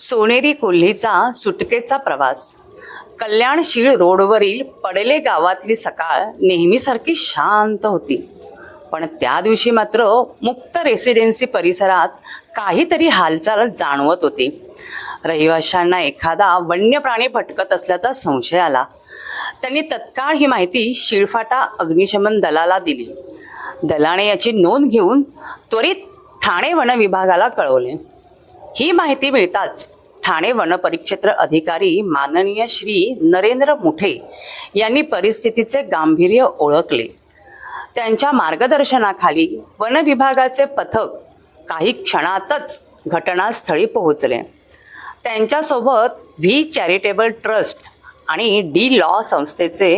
सोनेरी कोल्हीचा सुटकेचा प्रवास. कल्याणशीळ रोडवरील पडले गावातली सकाळ नेहमीसारखी शांत होती. पण त्या दिवशी मात्र मुक्त रेसिडेन्सी परिसरात काहीतरी हालचाल जाणवत होती. रहिवाशांना एखादा वन्य प्राणी भटकत असल्याचा संशय आला. त्यांनी तत्काळ ही माहिती शिळफाटा अग्निशमन दलाला दिली. दलाने याची नोंद घेऊन त्वरित ठाणे वन विभागाला कळवले. ही माहिती मिळताच ठाणे वनपरिक्षेत्र अधिकारी माननीय श्री नरेंद्र मुठे यांनी परिस्थितीचे गांभीर्य ओळखले. त्यांच्या मार्गदर्शनाखाली वन विभागाचे पथक काही क्षणातच घटनास्थळी पोहोचले. त्यांच्यासोबत व्ही चॅरिटेबल ट्रस्ट आणि डी लॉ संस्थेचे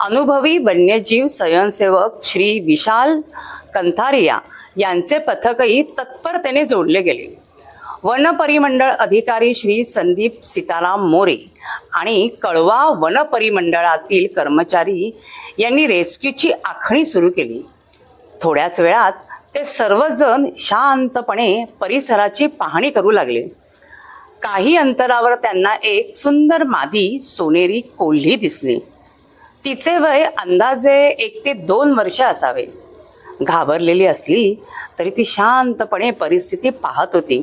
अनुभवी वन्यजीव स्वयंसेवक श्री विशाल कंथारिया यांचे पथकही तत्परतेने जोडले गेले. वन परिमंडळ अधिकारी श्री संदीप सीताराम मोरे आणि कळवा वन परिमंडळातील कर्मचारी यांनी रेस्क्यूची आखणी सुरू केली. थोड्याच वेळात ते सर्वजण शांतपणे परिसराची पाहणी करू लागले. काही अंतरावर त्यांना एक सुंदर मादी सोनेरी कोल्ही दिसली. तिचे वय अंदाजे एक ते दोन वर्ष असावे. घाबरलेली असली तरी ती शांतपणे परिस्थिती पाहत होती.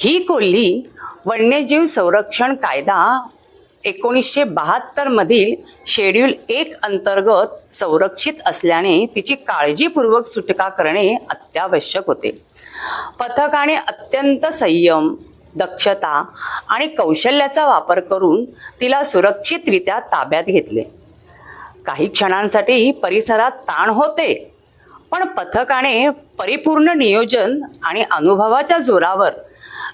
ही कोल्ही वन्यजीव संरक्षण कायदा एकोणीसशे बहात्तरमधील शेड्यूल एक अंतर्गत संरक्षित असल्याने तिची काळजीपूर्वक सुटका करणे अत्यावश्यक होते. पथकाने अत्यंत संयम दक्षता आणि कौशल्याचा वापर करून तिला सुरक्षितरित्या ताब्यात घेतले. काही क्षणांसाठी परिसरात ताण होते पण पथकाने परिपूर्ण नियोजन आणि अनुभवाच्या जोरावर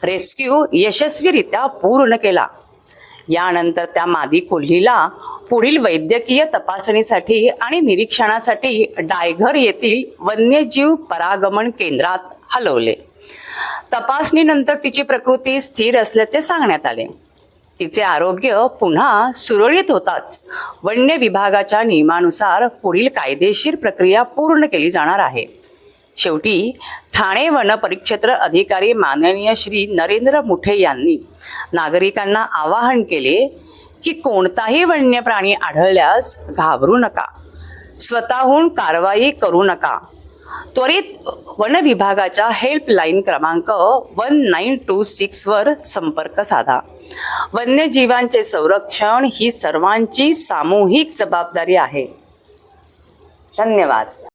रेस्क्यू यशस्वीरित्या पूर्ण केला. यानंतर त्या मादी कोल्हीला पुढील वैद्यकीय तपासणीसाठी आणि निरीक्षणासाठी डायघर येथील वन्यजीव परागमन केंद्रात हलवले. तपासणीनंतर तिची प्रकृती स्थिर असल्याचे सांगण्यात आले. तिचे आरोग्य पुन्हा सुरळीत होताच. वन्य विभागाच्या नियमानुसार पुढील कायदेशीर प्रक्रिया पूर्ण केली जाणार आहे. शेवटी ठाणे वन परिक्षेत्र अधिकारी माननीय श्री नरेंद्र मुठे यांनी नागरिकांना आवाहन केले की कोणताही वन्य प्राणी आढळल्यास घाबरू नका. स्वतःहून कारवाई करू नका. त्वरित वन विभागाच्या हेल्पलाईन क्रमांक वन नाईन टू सिक्सवर संपर्क साधा. वन्यजीवांचे संरक्षण ही सर्वांची सामूहिक जबाबदारी आहे. धन्यवाद.